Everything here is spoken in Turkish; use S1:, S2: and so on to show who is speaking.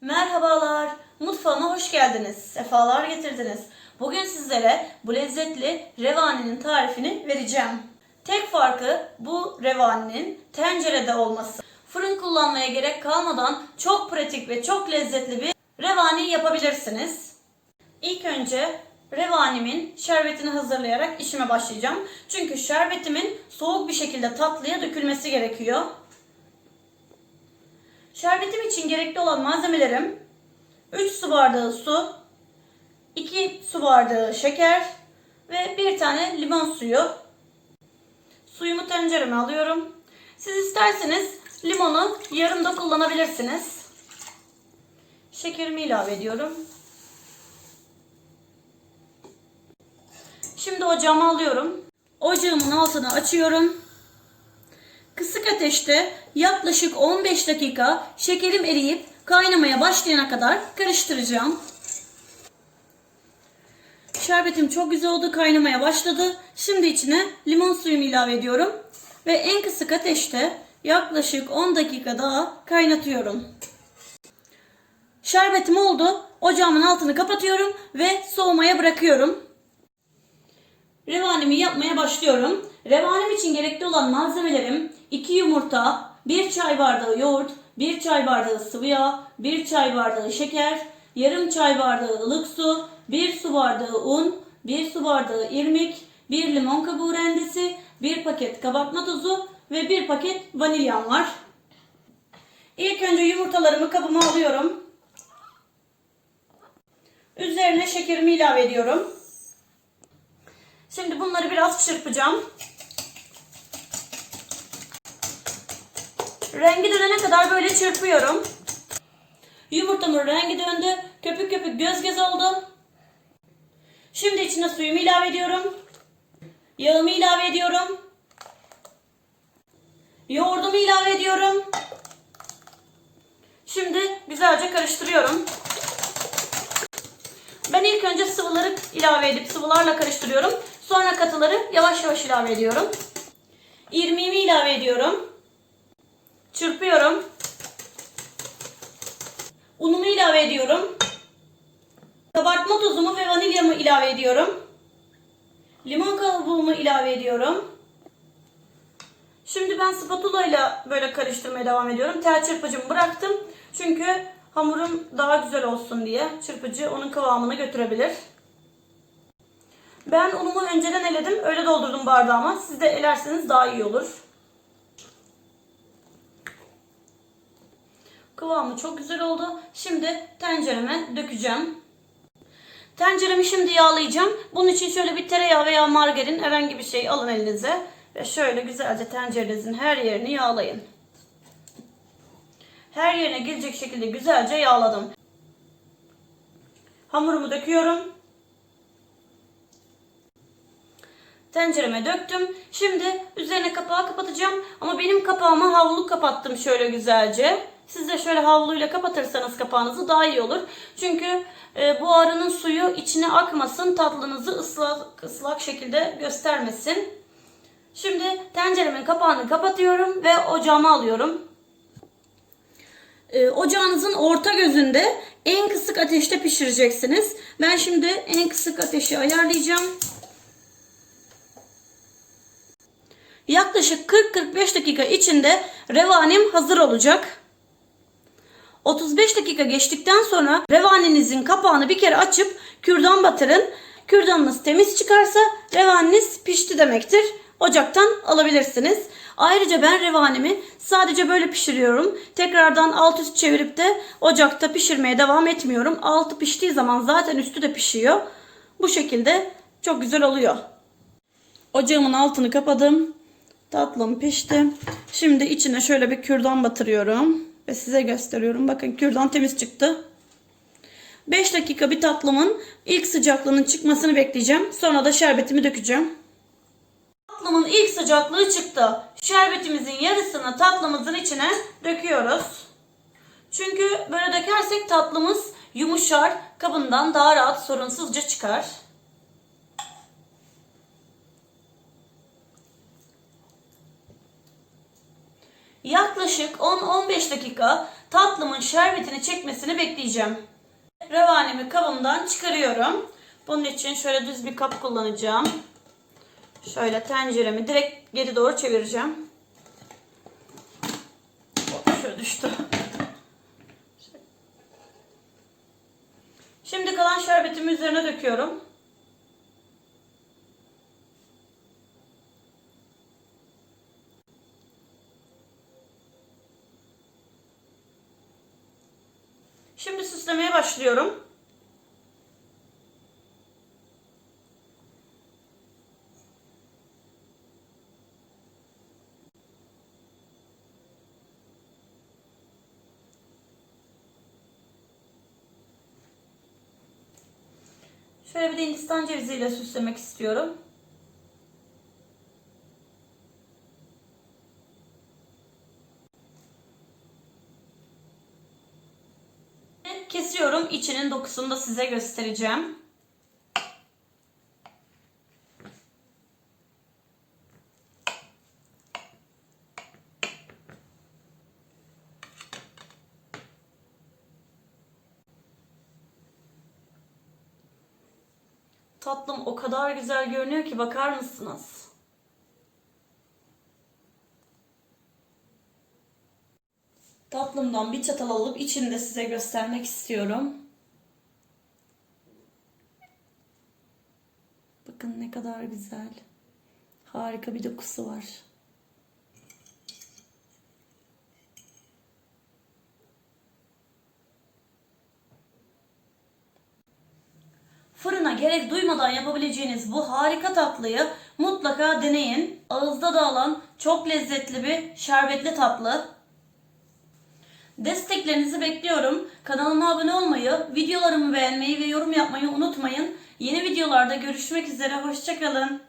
S1: Merhabalar, mutfağıma hoş geldiniz, sefalar getirdiniz. Bugün sizlere bu lezzetli revaninin tarifini vereceğim. Tek farkı bu revaninin tencerede olması. Fırın kullanmaya gerek kalmadan çok pratik ve çok lezzetli bir revani yapabilirsiniz. İlk önce revanimin şerbetini hazırlayarak işime başlayacağım. Çünkü şerbetimin soğuk bir şekilde tatlıya dökülmesi gerekiyor. Şerbetim için gerekli olan malzemelerim 3 su bardağı su, 2 su bardağı şeker ve 1 tane limon suyu. Suyumu tencereme alıyorum. Siz isterseniz limonu yarımda kullanabilirsiniz. Şekerimi ilave ediyorum. Şimdi ocağımı alıyorum. Ocağımın altını açıyorum. Kısık ateşte yaklaşık 15 dakika şekerim eriyip kaynamaya başlayana kadar karıştıracağım. Şerbetim çok güzel oldu, kaynamaya başladı. Şimdi içine limon suyumu ilave ediyorum ve en kısık ateşte yaklaşık 10 dakika daha kaynatıyorum. Şerbetim oldu. Ocağımın altını kapatıyorum ve soğumaya bırakıyorum. Revanimi yapmaya başlıyorum. Revanim için gerekli olan malzemelerim 2 yumurta, 1 çay bardağı yoğurt, 1 çay bardağı sıvı yağ, 1 çay bardağı şeker, yarım çay bardağı ılık su, 1 su bardağı un, 1 su bardağı irmik, 1 limon kabuğu rendesi, 1 paket kabartma tozu ve 1 paket vanilyam var. İlk önce yumurtalarımı kabıma alıyorum. Üzerine şekerimi ilave ediyorum. Şimdi bunları biraz çırpacağım. Rengi dönene kadar böyle çırpıyorum. Yumurtamın rengi döndü. Köpük köpük göz göz oldu. Şimdi içine suyumu ilave ediyorum. Yağımı ilave ediyorum. Yoğurdumu ilave ediyorum. Şimdi güzelce karıştırıyorum. Ben ilk önce sıvıları ilave edip sıvılarla karıştırıyorum. Sonra katıları yavaş yavaş ilave ediyorum. İrmiğimi ilave ediyorum. Çırpıyorum. Unumu ilave ediyorum. Kabartma tozumu ve vanilyamı ilave ediyorum. Limon kabuğumu ilave ediyorum. Şimdi ben spatula ile böyle karıştırmaya devam ediyorum. Tel çırpıcımı bıraktım. Çünkü hamurum daha güzel olsun diye çırpıcı onun kıvamını götürebilir. Ben unumu önceden eledim. Öyle doldurdum bardağıma. Siz de elerseniz daha iyi olur. Kıvamı çok güzel oldu. Şimdi tencereme dökeceğim. Tenceremi şimdi yağlayacağım. Bunun için şöyle bir tereyağı veya margarin herhangi bir şey alın elinize. Ve şöyle güzelce tencerenizin her yerini yağlayın. Her yerine girecek şekilde güzelce yağladım. Hamurumu döküyorum. Tencereme döktüm. Şimdi üzerine kapağı kapatacağım. Ama benim kapağımı havlu kapattım şöyle güzelce. Siz de şöyle havluyla kapatırsanız kapağınızı daha iyi olur. Çünkü e, bu arının suyu içine akmasın. Tatlınızı ıslak, ıslak şekilde göstermesin. Şimdi tenceremin kapağını kapatıyorum ve ocağıma alıyorum. E, ocağınızın orta gözünde en kısık ateşte pişireceksiniz. Ben şimdi en kısık ateşi ayarlayacağım. Yaklaşık 40-45 dakika içinde revanim hazır olacak. 35 dakika geçtikten sonra revaninizin kapağını bir kere açıp kürdan batırın. Kürdanınız temiz çıkarsa revaniniz pişti demektir. Ocaktan alabilirsiniz. Ayrıca ben revanimi sadece böyle pişiriyorum. Tekrardan alt üst çevirip de ocakta pişirmeye devam etmiyorum. Altı piştiği zaman zaten üstü de pişiyor. Bu şekilde çok güzel oluyor. Ocağımın altını kapadım. Tatlım pişti. Şimdi içine şöyle bir kürdan batırıyorum. Ve size gösteriyorum. Bakın kürdan temiz çıktı. 5 dakika bir tatlımın ilk sıcaklığının çıkmasını bekleyeceğim. Sonra da şerbetimi dökeceğim. Tatlımın ilk sıcaklığı çıktı. Şerbetimizin yarısını tatlımızın içine döküyoruz. Çünkü böyle dökersek tatlımız yumuşar, kabından daha rahat sorunsuzca çıkar. Yaklaşık 10-15 dakika tatlımın şerbetini çekmesini bekleyeceğim. Revanemi kabımdan çıkarıyorum. Bunun için şöyle düz bir kap kullanacağım. Şöyle tenceremi direkt geri doğru çevireceğim. Şöyle düştü. Şimdi kalan şerbetimi üzerine döküyorum. Şimdi süslemeye başlıyorum. Şöyle bir de Hindistan ceviziyle süslemek istiyorum. Kesiyorum. İçinin dokusunu da size göstereceğim. Tatlım o kadar güzel görünüyor ki bakar mısınız? Tatlımdan bir çatal alıp içini de size göstermek istiyorum. Bakın ne kadar güzel. Harika bir dokusu var. Fırına gerek duymadan yapabileceğiniz bu harika tatlıyı mutlaka deneyin. Ağızda dağılan çok lezzetli bir şerbetli tatlı. Desteklerinizi bekliyorum. Kanalıma abone olmayı, videolarımı beğenmeyi ve yorum yapmayı unutmayın. Yeni videolarda görüşmek üzere. Hoşçakalın.